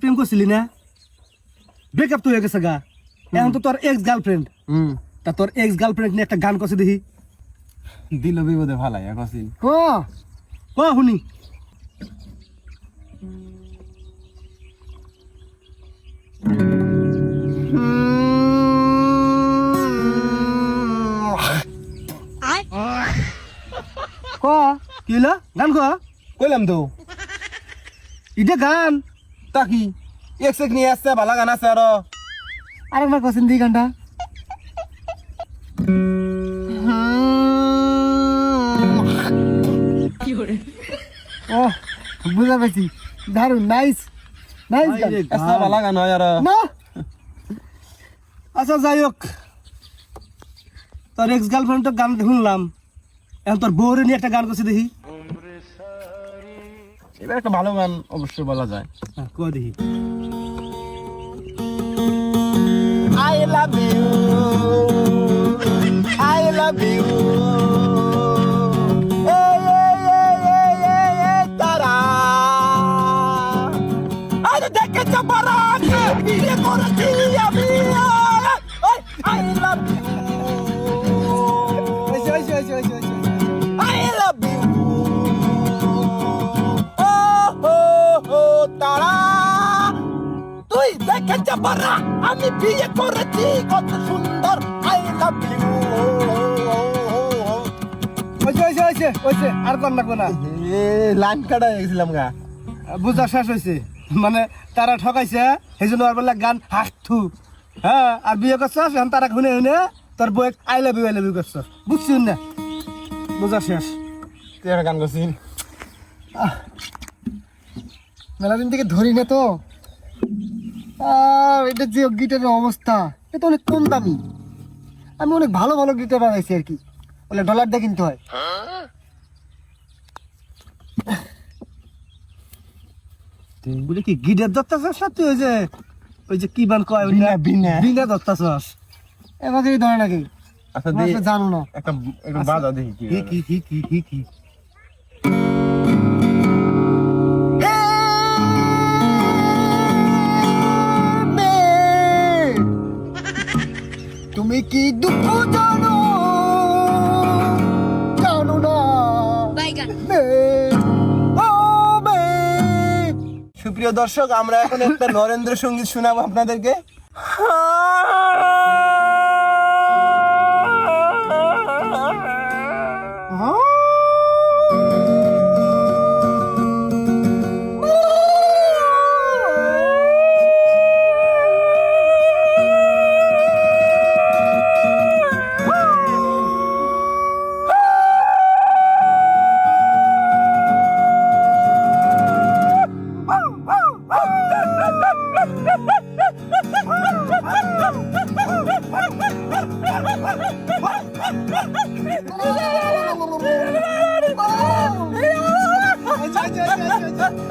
প্রেম করছিলি না? ব্রেকআপ তো হয়ে গেছে গা। এখন তো তোর এক্স গার্লফ্রেন্ড হুম। তা তোর এক্স গার্লফ্রেন্ড নিয়ে একটা গান করছে দেখি। দিল বিপদে ফালাই একসিন ক? ক শুনি। ক? কি গান ক? কইলাম তো। এটা গান। তা কি? এক সেক নিয়ে আসছে ভালো গান আছে আরও। আরেকবার কছেন দি গানটা। ও বুঝা পেয়েছি দারুণ নাইস নাইস গান। আসছে ভালো গান হয় আরও। না। আচ্ছা যাই হোক। তোর এক্স গার্লফ্রেন্ড তো গান শুনলাম। এখন তোর বউরে নিয়ে একটা গান করছে দেখি। এবার একটা ভালো গান অবশ্যই বলা যায়। হ্যাঁ, আই দেখি। I love you. I তুই দেখে চাপারা আমি বিয়ে করেছি কত সুন্দর। আই লাভ ইউ ওইসে ওইসে আর কর না। লাইন কাটা গেছিলাম গা। বুঝা শেষ হয়েছে। মানে তারা ঠকাইছে সেই জন্য আর বলে গান হাসথু হ্যাঁ আর বিয়ে করছস এখন তারা শুনে শুনে তোর বই I love you I love you করছস। বুঝছি না? বুঝা শেষ। তুই একটা গান করছিস? মেলা দিন থেকে ধরি না তো। আর এটা যে গিটারের অবস্থা এটা অনেক কম দামি। আমি অনেক ভালো ভালো গিটার বানাইছি আর কি। বলে ডলার দিয়ে কিনতে হয়। বলে কি গিটার ধরতেছস না তুই ওই যে ওই যে কি বান কয় বিনা, বিনা। বিনা। ধরতেছস? এবার ধরে নাকি? আচ্ছা জানো না। একটা একটু বাজা দেখি কি কি কি কি কি? কি দুঃখ জানো? জানো না। সুপ্রিয় দর্শক আমরা এখন একটা নরেন্দ্র সংগীত শোনাবো আপনাদেরকে।